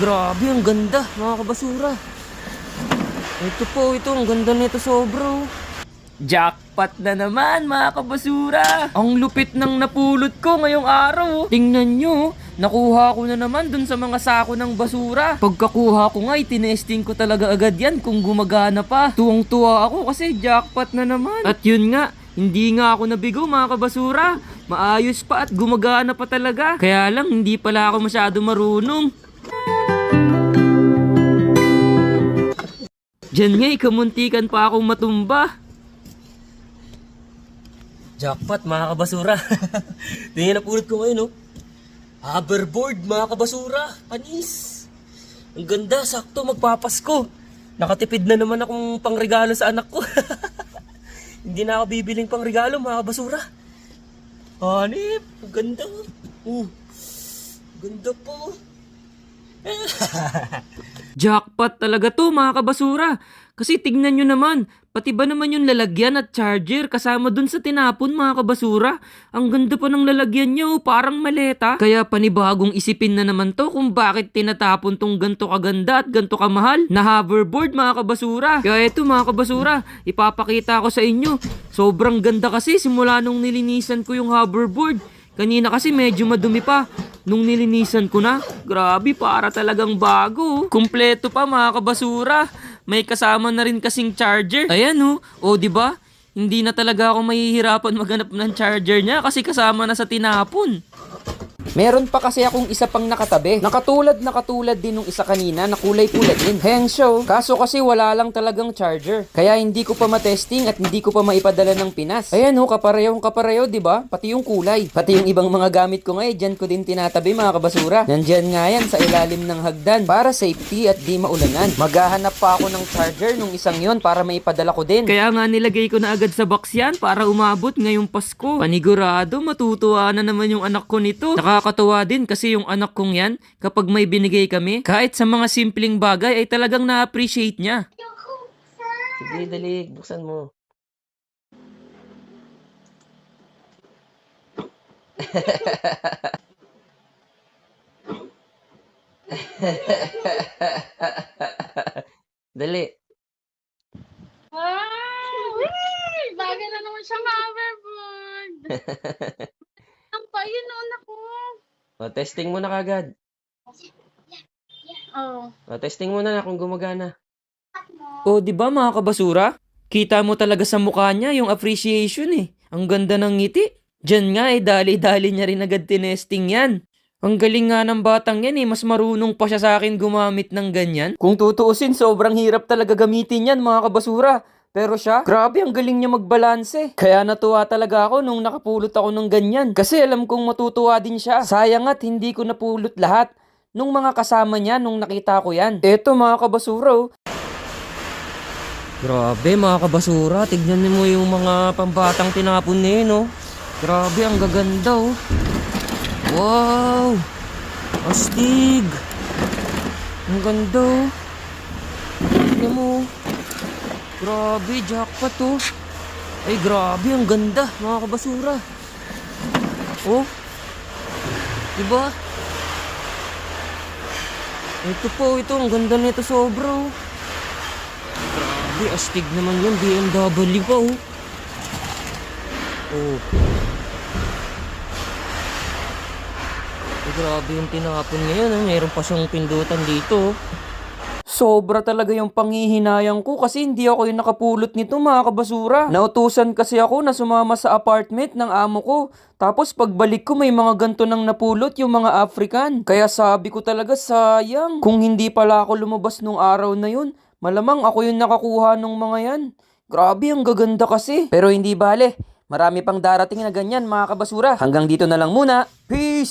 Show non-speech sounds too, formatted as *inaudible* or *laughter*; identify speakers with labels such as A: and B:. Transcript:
A: grabe, ang ganda, mga kabasura. Ito po, ito, ang ganda nito sobra. oh. Jackpot na naman, mga kabasura. Ang lupit ng napulot ko ngayong araw. Tingnan nyo, nakuha ko na naman dun sa mga sako ng basura. Pagkakuha ko nga, tinesting ko talaga agad yan kung gumagana pa. Tuwang-tuwa ako kasi jackpot na naman. At yun nga, hindi nga ako nabigo mga kabasura. Maayos pa at gumagana pa talaga. Kaya lang, hindi pala ako masyado marunong. Diyan nga, ikamuntikan pa akong matumba. Jackpot mga kabasura. *laughs* Tingnan na pulot ko ngayon, oh. Hoverboard mga kabasura. Panis. Ang ganda, sakto magpapasko. Nakatipid na naman akong pangregalo sa anak ko. *laughs* Hindi na ako bibiling pangregalo mga kabasura. Hanip, ang ganda. Uh, ganda po. *laughs* Jackpot talaga to mga kabasura. Kasi tignan nyo naman, pati ba naman yung lalagyan at charger kasama dun sa tinapon mga kabasura? Ang ganda pa ng lalagyan nyo, parang maleta. Kaya panibagong isipin na naman to kung bakit tinatapon tong ganto kaganda at ganto kamahal na hoverboard mga kabasura. Kaya ito mga kabasura, ipapakita ko sa inyo. Sobrang ganda kasi simula nung nilinisan ko yung hoverboard. Kanina kasi medyo madumi pa. Nung nilinisan ko na, grabe para talagang bago. Kumpleto pa mga kabasura. May kasama na rin kasing charger. Ayan oh. O di ba? Hindi na talaga ako mahihirapan maghanap ng charger niya kasi kasama na sa tinapon. Meron pa kasi akong isa pang nakatabi. Nakatulad na katulad din nung isa kanina na kulay pula din. Heng show. Kaso kasi wala lang talagang charger. Kaya hindi ko pa matesting at hindi ko pa maipadala ng Pinas. Ayan ho, kaparehong kapareho, di ba? Pati yung kulay. Pati yung ibang mga gamit ko ngayon, dyan ko din tinatabi mga kabasura. Nandyan nga yan sa ilalim ng hagdan para safety at di maulanan. Maghahanap pa ako ng charger nung isang yon para maipadala ko din. Kaya nga nilagay ko na agad sa box yan para umabot ngayong Pasko. Panigurado, matutuwa na naman yung anak ko nito. Nakakatuwa din kasi yung anak kong yan, kapag may binigay kami, kahit sa mga simpleng bagay ay talagang na-appreciate niya. Sige, dali, buksan mo. *laughs* dali.
B: Wow! Uy! Bagay na naman siyang hoverboard. *laughs* Ang pa, yun noon ako.
A: O, testing mo na kagad.
B: Oh.
A: O, testing mo na kung gumagana. O, di ba mga kabasura? Kita mo talaga sa mukha niya yung appreciation eh. Ang ganda ng ngiti. Diyan nga eh, dali-dali niya rin agad tinesting yan. Ang galing nga ng batang yan eh, mas marunong pa siya sa akin gumamit ng ganyan. Kung tutuusin, sobrang hirap talaga gamitin yan mga kabasura. Pero siya, grabe ang galing niya magbalanse. Kaya natuwa talaga ako nung nakapulot ako ng ganyan. Kasi alam kong matutuwa din siya. Sayang at hindi ko napulot lahat. Nung mga kasama niya, nung nakita ko yan. Eto mga kabasura oh. Grabe mga kabasura, tignan mo yung mga pambatang tinapon na yun oh. Grabe, ang gaganda oh. Wow! Astig! Ang ganda oh. Tignan mo. oh. Grabe, jackpot oh. Ay, grabe, ang ganda, mga kabasura. Oh. Diba? Ito po, ito, ang ganda nito sobra oh. Grabe, astig naman yun, BMW pa oh. Oh. Ay, grabe yung tinapon ngayon. ah. Meron pa siyang pindutan dito. Sobra talaga yung panghihinayang ko kasi hindi ako yung nakapulot nito mga kabasura. Nautusan kasi ako na sumama sa apartment ng amo ko. Tapos pagbalik ko may mga ganto nang napulot yung mga African. Kaya sabi ko talaga sayang. Kung hindi pala ako lumabas nung araw na yun, malamang ako yung nakakuha nung mga yan. Grabe ang gaganda kasi. Pero hindi bale. Marami pang darating na ganyan mga kabasura. Hanggang dito na lang muna. Peace!